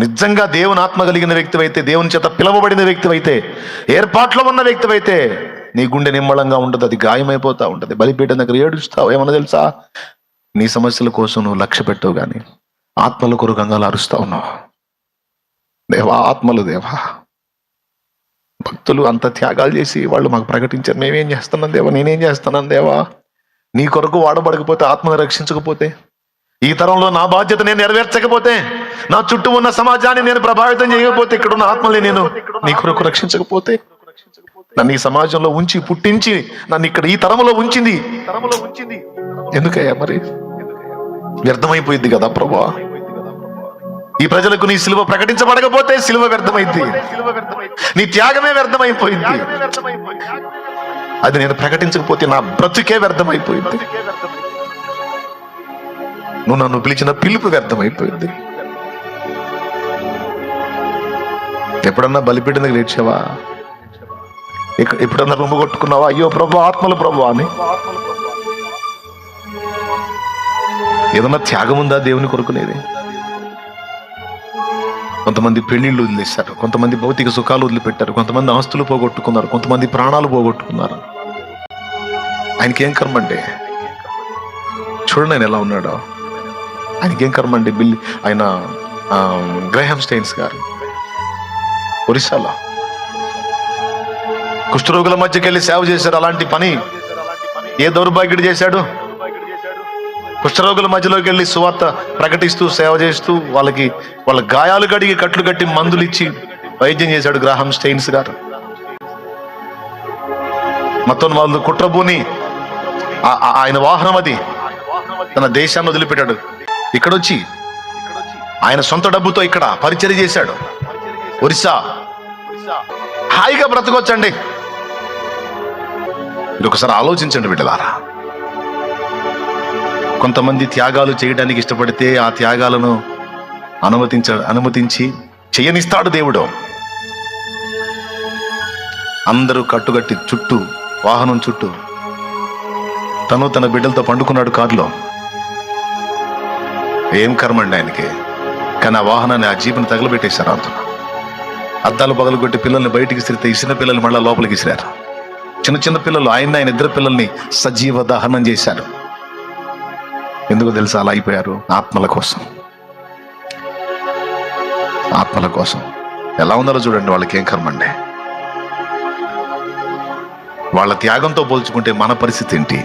నువ్వు నిజంగా దేవుని ఆత్మ కలిగిన వ్యక్తివైతే దేవుని చేత పిలవబడిన వ్యక్తివైతే ఏర్పాట్లో ఉన్న వ్యక్తివైతే నీ గుండె నిమ్మళంగా ఉంటుంది అది గాయమైపోతా ఉంటుంది. బలిపీఠం దగ్గర ఏడుస్తావు ఏమన్నా తెలుసా? నీ సమస్యల కోసం నువ్వు లక్ష్య పెట్టవు కానీ ఆత్మల కొరకు అంగాలు అరుస్తా ఉన్నావు. దేవా ఆత్మలు దేవా. భక్తులు అంత త్యాగాలు చేసి వాళ్ళు మాకు ప్రకటించారు. మేమేం చేస్తున్నాం దేవా? నేనేం చేస్తున్నాను దేవా? నీ కొరకు వాడబడకపోతే ఆత్మను రక్షించకపోతే ఈ తరంలో నా బాధ్యత నేను నెరవేర్చకపోతే నా చుట్టూ ఉన్న సమాజాన్ని నేను ప్రభావితం చేయకపోతే ఇక్కడ ఉన్న ఆత్మలే నేను నీ కొరకు రక్షించకపోతే నన్ను ఈ సమాజంలో ఉంచి పుట్టించి నన్ను ఇక్కడ ఈ తరములో ఉంచింది తరములో ఉంచింది. ఎందుకయ్యా మరి? వ్యర్థమైపోయింది కదా ప్రభా. ఈ ప్రజలకు నీ సిలువ ప్రకటించబడకపోతే సిలువ వ్యర్థమైంది. నీ త్యాగమే వ్యర్థమైపోయింది. అది నేను ప్రకటించకపోతే నా బ్రతుకే వ్యర్థమైపోయింది. నువ్వు నన్ను పిలిచిన పిలుపు వ్యర్థమైపోయింది. ఎప్పుడన్నా బలిపీడిన లేచావా? ఎప్పుడన్నా రొమ్ము కొట్టుకున్నావా? అయ్యో ప్రభు ఆత్మలు ప్రభు అని. ఏదన్నా త్యాగం ఉందా దేవుని కొరకునేది? కొంతమంది పెళ్ళిళ్ళు వదిలేశారు కొంతమంది భౌతిక సుఖాలు వదిలిపెట్టారు కొంతమంది ఆస్తులు పోగొట్టుకున్నారు కొంతమంది ప్రాణాలు పోగొట్టుకున్నారు. ఆయనకేం ఏం అండి చూడండి ఆయన ఎలా ఉన్నాడో. ఆయనకేం కర్మ అండి? బిల్ ఆయన గ్రహం స్టెయిన్స్ స్టైన్స్ గారు. ఒరిస్సాలో. కుష్ఠరోగుల మధ్యకి వెళ్ళి సేవ చేశారు అలాంటి పని ఏ దౌర్భాగ్యుడు చేశాడు? కుష్ఠరోగుల మధ్యలోకి వెళ్ళి సువార్త ప్రకటిస్తూ సేవ చేస్తూ వాళ్ళకి వాళ్ళ గాయాలు కడిగి కట్లు కట్టి మందులు ఇచ్చి వైద్యం చేశాడు గ్రాహం స్టెయిన్స్ గారు. మొత్తం వాళ్ళు కుట్రభూని ఆయన వాహనం అది. తన దేశాన్ని వదిలిపెట్టాడు. ఇక్కడొచ్చి. ఆయన సొంత డబ్బుతో ఇక్కడ పరిచయం చేశాడు. ఒరిస్సా. హాయిగా బ్రతకొచ్చండి. మీరు ఒకసారి ఆలోచించండి బిడ్డలారా. కొంతమంది త్యాగాలు చేయడానికి ఇష్టపడితే ఆ త్యాగాలను అనుమతించ అనుమతించి చేయనిస్తాడు దేవుడు. అందరూ కట్టుగట్టి చుట్టూ వాహనం చుట్టూ తను తన బిడ్డలతో పండుకున్నాడు కారులో. ఏం కర్మండి ఆయనకి? కానీ ఆ వాహనాన్ని ఆ జీపుని తగలబెట్టేశారు అంత. అద్దాలు పగలగొట్టి పిల్లల్ని బయటికి ఇసిరితే ఇసిన పిల్లల్ని మళ్ళీ లోపలికి ఇసిరారు చిన్న చిన్న పిల్లలు ఆయన ఆయన ఇద్దరు పిల్లల్ని సజీవ దహనం చేశారు. ఎందుకు తెలుసా అలా అయిపోయారు? ఆత్మల కోసం. ఆత్మల కోసం. ఎలా ఉందో చూడండి వాళ్ళకి ఏం కర్మండి వాళ్ళ త్యాగంతో పోల్చుకుంటే మన పరిస్థితి ఏంటి?